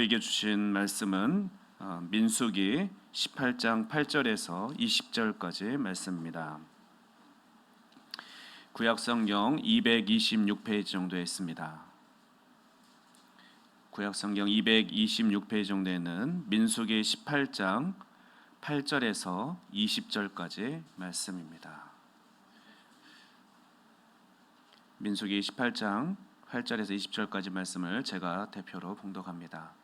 우리에게 주신 말씀은 어, 민수기 18장 8절에서 20절까지 말씀입니다. 구약성경 226페이지 정도에 있습니다. 구약성경 226페이지 정도에는 민수기 18장 8절에서 20절까지 말씀입니다. 민수기 18장 8절에서 20절까지 말씀을 제가 대표로 봉독합니다.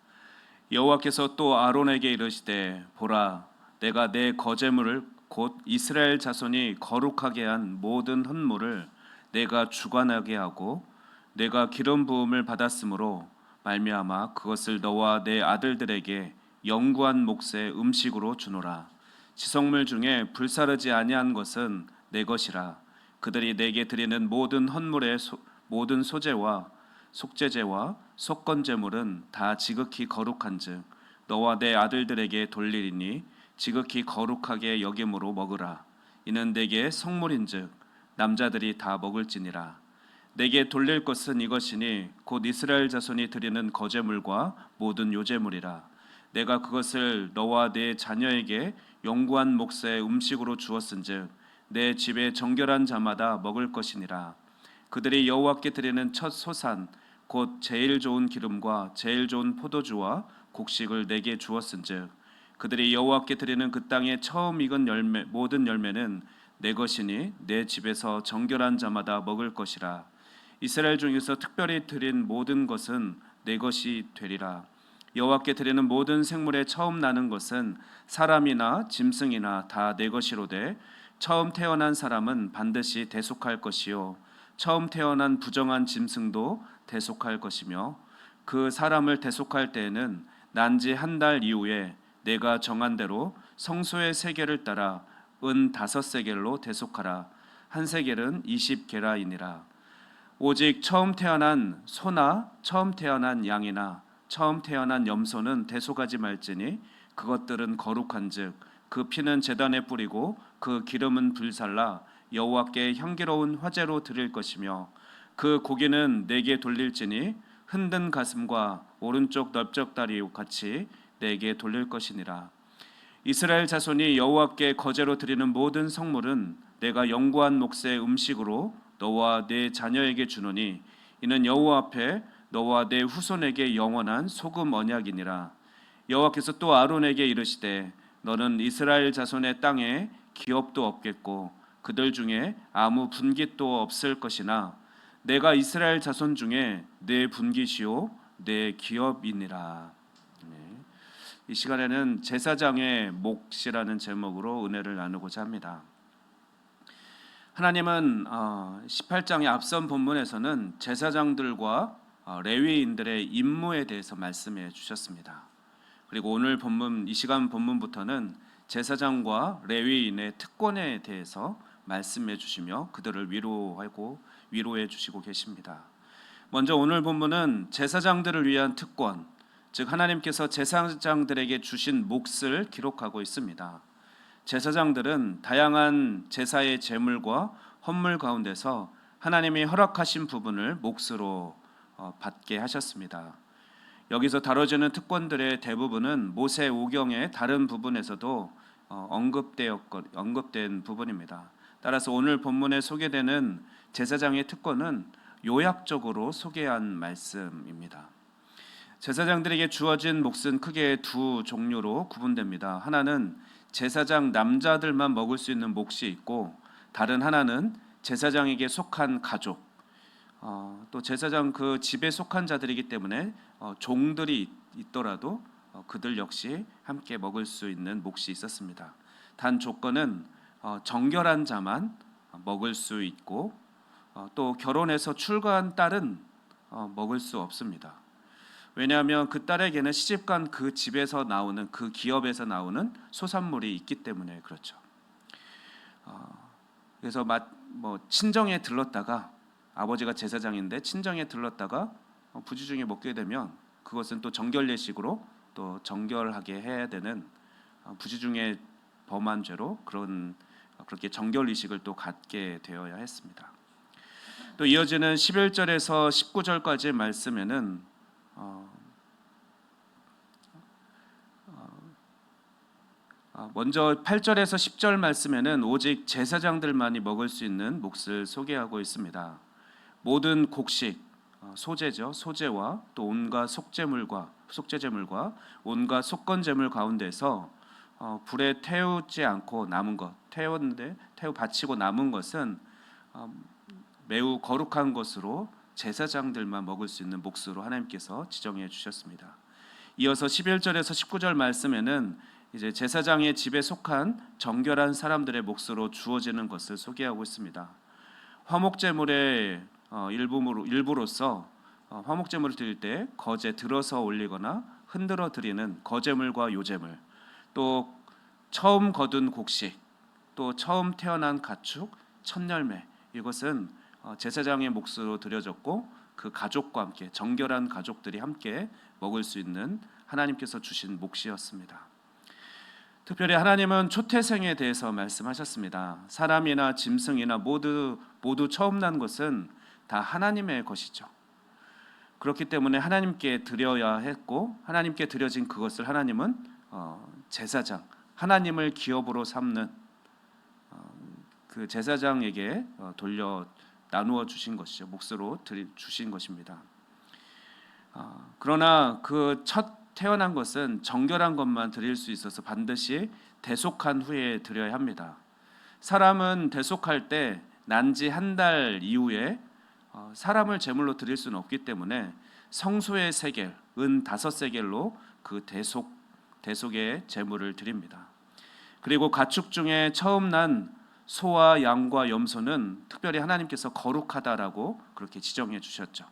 여호와께서 또 아론에게 이르시되 보라 내가 내 거제물을 곧 이스라엘 자손이 거룩하게 한 모든 헌물을 내가 주관하게 하고 내가 기름 부음을 받았으므로 말미암아 그것을 너와 내 아들들에게 영구한 몫의 음식으로 주노라. 지성물 중에 불사르지 아니한 것은 내 것이라. 그들이 내게 드리는 모든 헌물의 소, 모든 소재와 속죄제와 속건 제물은 다 지극히 거룩한즉 너와 내 아들들에게 돌리리니 지극히 거룩하게 여김으로 먹으라. 이는 내게 성물인즉 남자들이 다 먹을지니라. 내게 돌릴 것은 이것이니 곧 이스라엘 자손이 드리는 거제물과 모든 요제물이라. 내가 그것을 너와 내 자녀에게 영구한 몫의 음식으로 주었은즉 내 집에 정결한 자마다 먹을 것이니라. 그들이 여호와께 드리는 첫 소산 곧 제일 좋은 기름과 제일 좋은 포도주와 곡식을 내게 주었은즉 그들이 여호와께 드리는 그 땅의 처음 익은 열매 모든 열매는 내 것이니 내 집에서 정결한 자마다 먹을 것이라. 이스라엘 중에서 특별히 드린 모든 것은 내 것이 되리라. 여호와께 드리는 모든 생물의 처음 나는 것은 사람이나 짐승이나 다 내 것이로되 처음 태어난 사람은 반드시 대속할 것이요 처음 태어난 부정한 짐승도 대속할 것이며 그 사람을 대속할 때에는 난지 한 달 이후에 내가 정한 대로 성소의 세계를 따라 은 다섯 세겔로 대속하라. 한 세겔은 이십 게라이니라. 오직 처음 태어난 소나 처음 태어난 양이나 처음 태어난 염소는 대속하지 말지니 그것들은 거룩한즉 그 피는 제단에 뿌리고 그 기름은 불살라 여호와께 향기로운 화제로 드릴 것이며 그 고기는 내게 돌릴지니 흔든 가슴과 오른쪽 넓적 다리 같이 내게 돌릴 것이니라. 이스라엘 자손이 여호와께 거제로 드리는 모든 성물은 내가 영구한 몫의 음식으로 너와 내 자녀에게 주노니 이는 여호와 앞에 너와 내 후손에게 영원한 소금 언약이니라. 여호와께서 또 아론에게 이르시되 너는 이스라엘 자손의 땅에 기업도 없겠고 그들 중에 아무 분깃도 없을 것이나 내가 이스라엘 자손 중에 내 분깃이요 내 기업이니라. 네. 이 시간에는 제사장의 몫이라는 제목으로 은혜를 나누고자 합니다. 하나님은 18장의 앞선 본문에서는 제사장들과 어, 레위인들의 임무에 대해서 말씀해 주셨습니다. 그리고 오늘 본문 이 시간 본문부터는 제사장과 레위인의 특권에 대해서 말씀해 주시며 그들을 위로하고 위로해 주시고 계십니다. 먼저 오늘 본문은 제사장들을 위한 특권, 즉 하나님께서 제사장들에게 주신 몫을 기록하고 있습니다. 제사장들은 다양한 제사의 제물과 헌물 가운데서 하나님이 허락하신 부분을 몫으로 어, 받게 하셨습니다. 여기서 다뤄지는 특권들의 대부분은 모세 오경의 다른 부분에서도 어, 언급되었 언급된 부분입니다. 따라서 오늘 본문에 소개되는 제사장의 특권은 요약적으로 소개한 말씀입니다. 제사장들에게 주어진 몫은 크게 두 종류로 구분됩니다. 하나는 제사장 남자들만 먹을 수 있는 몫이 있고 다른 하나는 제사장에게 속한 가족 어, 또 제사장 그 집에 속한 자들이기 때문에 어, 종들이 있더라도 어, 그들 역시 함께 먹을 수 있는 몫이 있었습니다. 단 조건은 어, 정결한 자만 먹을 수 있고 어, 또 결혼해서 출가한 딸은 어, 먹을 수 없습니다. 왜냐하면 그 딸에게는 시집간 그 집에서 나오는 그 기업에서 나오는 소산물이 있기 때문에 그렇죠. 어, 그래서 뭐 친정에 들렀다가 아버지가 제사장인데 친정에 들렀다가 어, 부지 중에 먹게 되면 그것은 또 정결 예식으로 또 정결하게 해야 되는 어, 부지 중에 범한 죄로 그런 어, 그렇게 정결 의식을 또 갖게 되어야 했습니다. 또 이어지는 11절에서 19절까지의 말씀에는 어, 어, 어 먼저 8절에서 10절 말씀에는 오직 제사장들만이 먹을 수 있는 몫을 소개하고 있습니다. 모든 곡식, 소재죠. 소재와 또 온갖 속재물과 속재재물과 온갖 속건재물 가운데서 어, 불에 태우지 않고 남은 것, 태웠는데 태우 바치고 남은 것은 어, 매우 거룩한 것으로 제사장들만 먹을 수 있는 몫으로 하나님께서 지정해 주셨습니다. 이어서 11절에서 19절 말씀에는 이제 제사장의 집에 속한 정결한 사람들의 몫으로 주어지는 것을 소개하고 있습니다. 화목 제물의 어, 일부로 일부로서 어, 화목 제물을 드릴 때 거제 들어서 올리거나 흔들어 드리는 거제물과 요제물, 또 처음 거둔 곡식, 또 처음 태어난 가축, 첫 열매 이것은 어, 제사장의 몫으로 드려졌고 그 가족과 함께 정결한 가족들이 함께 먹을 수 있는 하나님께서 주신 몫이었습니다. 특별히 하나님은 초태생에 대해서 말씀하셨습니다. 사람이나 짐승이나 모두 모두 처음 난 것은 다 하나님의 것이죠. 그렇기 때문에 하나님께 드려야 했고 하나님께 드려진 그것을 하나님은 어, 제사장 하나님을 기업으로 삼는 어, 그 제사장에게 어, 돌려 나누어 주신 것이죠. 몫으로 주신 것입니다. 어, 그러나 그 첫 태어난 것은 정결한 것만 드릴 수 있어서 반드시 대속한 후에 드려야 합니다. 사람은 대속할 때 난지 한 달 이후에 어, 사람을 제물로 드릴 수는 없기 때문에 성소의 세겔, 은 다섯 세겔로 그 대속 대속의 제물을 드립니다. 그리고 가축 중에 처음 난 소와 양과 염소는 특별히 하나님께서 거룩하다라고 그렇게 지정해 주셨죠.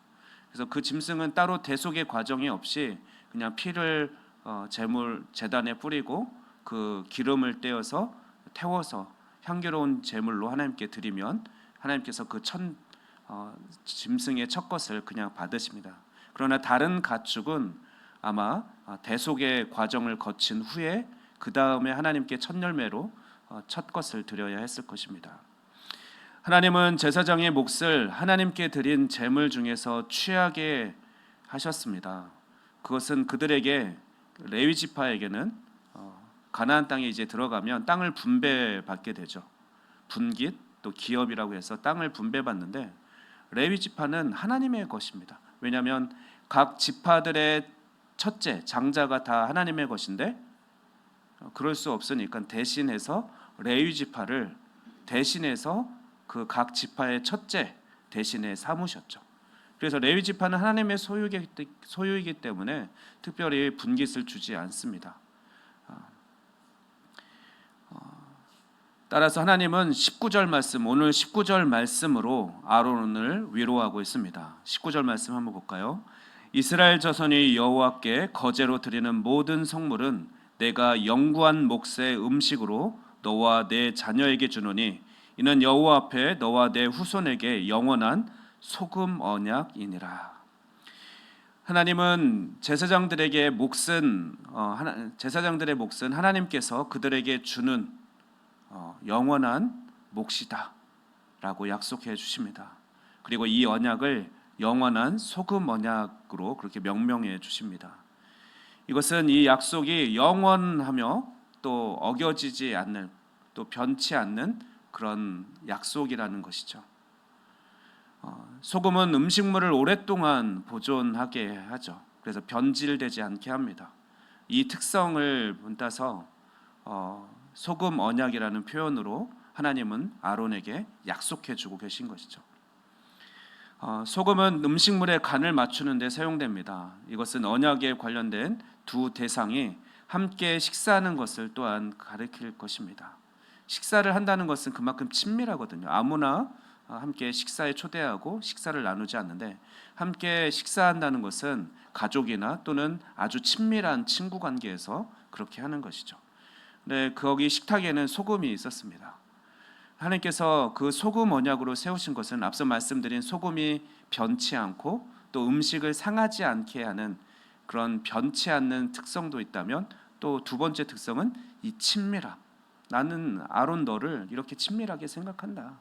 그래서 그 짐승은 따로 대속의 과정이 없이 그냥 피를 어, 제물 제단에 뿌리고 그 기름을 떼어서 태워서 향기로운 제물로 하나님께 드리면 하나님께서 그첫 어, 짐승의 첫 것을 그냥 받으십니다. 그러나 다른 가축은 아마 어, 대속의 과정을 거친 후에 그 다음에 하나님께 첫 열매로 어, 첫 것을 드려야 했을 것입니다. 하나님은 제사장의 몫을 하나님께 드린 제물 중에서 취하게 하셨습니다. 그것은 그들에게 레위 지파에게는 어, 가나안 땅에 이제 들어가면 땅을 분배받게 되죠. 분깃 또 기업이라고 해서 땅을 분배받는데 레위 지파는 하나님의 것입니다. 왜냐하면 각 지파들의 첫째 장자가 다 하나님의 것인데 어, 그럴 수 없으니까 대신해서 레위 지파를 대신해서 그 각 지파의 첫째 대신에 삼으셨죠. 그래서 레위 지파는 하나님의 소유이기, 때문에 특별히 분깃을 주지 않습니다. 따라서 하나님은 19절 말씀 오늘 19절 말씀으로 아론을 위로하고 있습니다. 19절 말씀 한번 볼까요? 이스라엘 자손이 여호와께 거제로 드리는 모든 성물은 내가 영구한 몫의 음식으로 너와 내 자녀에게 주노니 이는 여호와 앞에 너와 내 후손에게 영원한 소금 언약이니라. 하나님은 제사장들에게 몫은 어, 제사장들의 몫은 하나님께서 그들에게 주는 어, 영원한 몫이다라고 약속해 주십니다. 그리고 이 언약을 영원한 소금 언약으로 그렇게 명명해 주십니다. 이것은 이 약속이 영원하며 또 어겨지지 않는 또 변치 않는 그런 약속이라는 것이죠. 어, 소금은 음식물을 오랫동안 보존하게 하죠. 그래서 변질되지 않게 합니다. 이 특성을 본따서 어, 소금 언약이라는 표현으로 하나님은 아론에게 약속해 주고 계신 것이죠. 어, 소금은 음식물의 간을 맞추는 데 사용됩니다. 이것은 언약에 관련된 두 대상이 함께 식사하는 것을 또한 가리킬 것입니다. 식사를 한다는 것은 그만큼 친밀하거든요. 아무나 함께 식사에 초대하고 식사를 나누지 않는데 함께 식사한다는 것은 가족이나 또는 아주 친밀한 친구 관계에서 그렇게 하는 것이죠. 네, 거기 식탁에는 소금이 있었습니다. 하나님께서 그 소금 언약으로 세우신 것은 앞서 말씀드린 소금이 변치 않고 또 음식을 상하지 않게 하는 그런 변치 않는 특성도 있다면 또 두 번째 특성은 이 친밀함. 나는 아론 너를 이렇게 친밀하게 생각한다.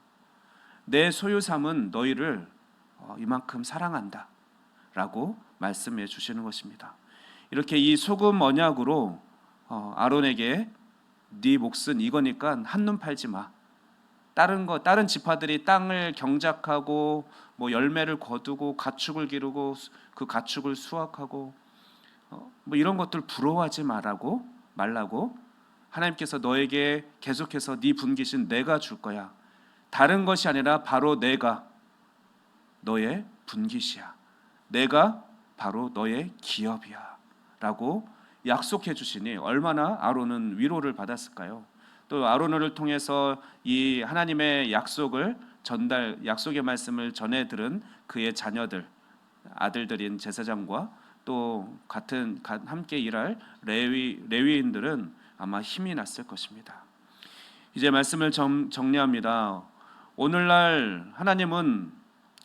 내 소유삼은 너희를 어, 이만큼 사랑한다 라고 말씀해 주시는 것입니다. 이렇게 이 소금 언약으로 어, 아론에게 네 몫은 이거니까 한눈 팔지 마. 다른 거 다른 지파들이 땅을 경작하고 뭐 열매를 거두고 가축을 기르고 수- 그 가축을 수확하고 어, 뭐 이런 것들 부러워하지 말라고 말라고 하나님께서 너에게 계속해서 네 분기신 내가 줄 거야. 다른 것이 아니라 바로 내가 너의 분기시야. 내가 바로 너의 기업이야라고 약속해 주시니 얼마나 아론은 위로를 받았을까요? 또 아론을 통해서 이 하나님의 약속을 전달 약속의 말씀을 전해 들은 그의 자녀들 아들들인 제사장과 또 같은 가- 함께 일할 레위 레위인들은 아마 힘이 났을 것입니다. 이제 말씀을 정, 정리합니다. 오늘날 하나님은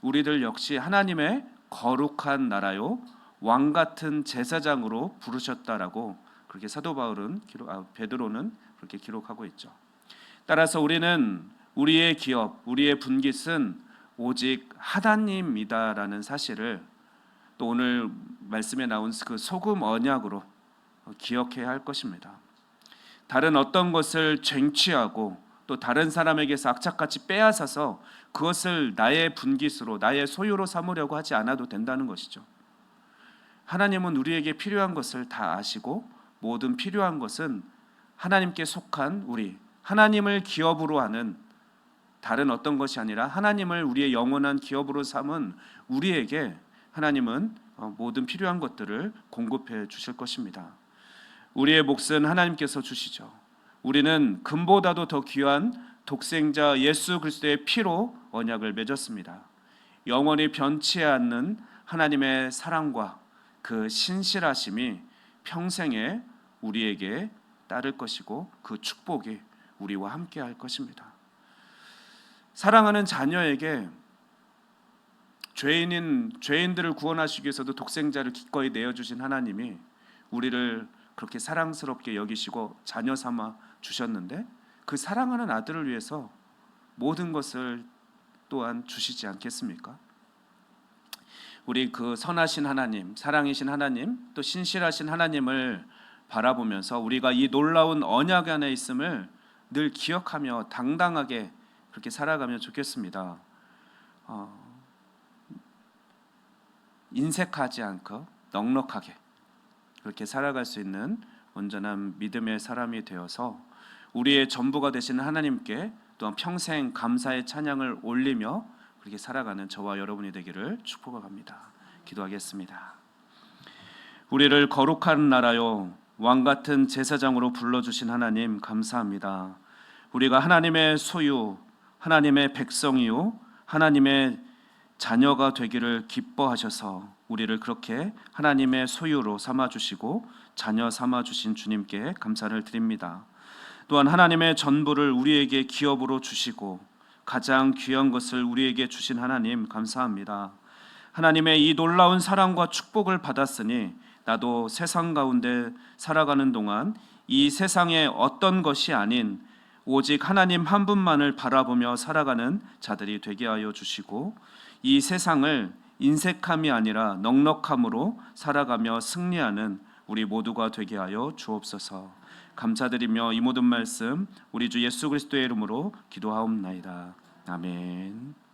우리들 역시 하나님의 거룩한 나라요 왕 같은 제사장으로 부르셨다라고 그렇게 사도 바울은 아, 베드로는 그렇게 기록하고 있죠. 따라서 우리는 우리의 기업, 우리의 분깃은 오직 하나님이다라는 사실을 또 오늘 말씀에 나온 그 소금 언약으로 기억해야 할 것입니다. 다른 어떤 것을 쟁취하고 또 다른 사람에게서 악착같이 빼앗아서 그것을 나의 분깃으로 나의 소유로 삼으려고 하지 않아도 된다는 것이죠. 하나님은 우리에게 필요한 것을 다 아시고 모든 필요한 것은 하나님께 속한 우리 하나님을 기업으로 하는 다른 어떤 것이 아니라 하나님을 우리의 영원한 기업으로 삼은 우리에게 하나님은 어, 모든 필요한 것들을 공급해 주실 것입니다. 우리의 몫은 하나님께서 주시죠. 우리는 금보다도 더 귀한 독생자 예수 그리스도의 피로 언약을 맺었습니다. 영원히 변치 않는 하나님의 사랑과 그 신실하심이 평생에 우리에게 따를 것이고 그 축복이 우리와 함께 할 것입니다. 사랑하는 자녀에게 죄인인 죄인들을 구원하시기 위해서도 독생자를 기꺼이 내어 주신 하나님이 우리를 그렇게 사랑스럽게 여기시고 자녀 삼아 주셨는데 그 사랑하는 아들을 위해서 모든 것을 또한 주시지 않겠습니까? 우리 그 선하신 하나님, 사랑이신 하나님, 또 신실하신 하나님을 바라보면서 우리가 이 놀라운 언약 안에 있음을 늘 기억하며 당당하게 그렇게 살아가면 좋겠습니다. 어, 인색하지 않고 넉넉하게 그렇게 살아갈 수 있는 온전한 믿음의 사람이 되어서 우리의 전부가 되시는 하나님께 또한 평생 감사의 찬양을 올리며 그렇게 살아가는 저와 여러분이 되기를 축복합니다. 기도하겠습니다. 우리를 거룩한 나라요 왕 같은 제사장으로 불러 주신 하나님 감사합니다. 우리가 하나님의 소유, 하나님의 백성이요 하나님의 자녀가 되기를 기뻐하셔서 우리를 그렇게 하나님의 소유로 삼아 주시고 자녀 삼아 주신 주님께 감사를 드립니다. 또한 하나님의 전부를 우리에게 기업으로 주시고 가장 귀한 것을 우리에게 주신 하나님 감사합니다. 하나님의 이 놀라운 사랑과 축복을 받았으니 나도 세상 가운데 살아가는 동안 이 세상의 어떤 것이 아닌 오직 하나님 한 분만을 바라보며 살아가는 자들이 되게 하여 주시고 이 세상을 인색함이 아니라 넉넉함으로 살아가며 승리하는 우리 모두가 되게 하여 주옵소서. 감사드리며 이 모든 말씀 우리 주 예수 그리스도의 이름으로 기도하옵나이다. 아멘.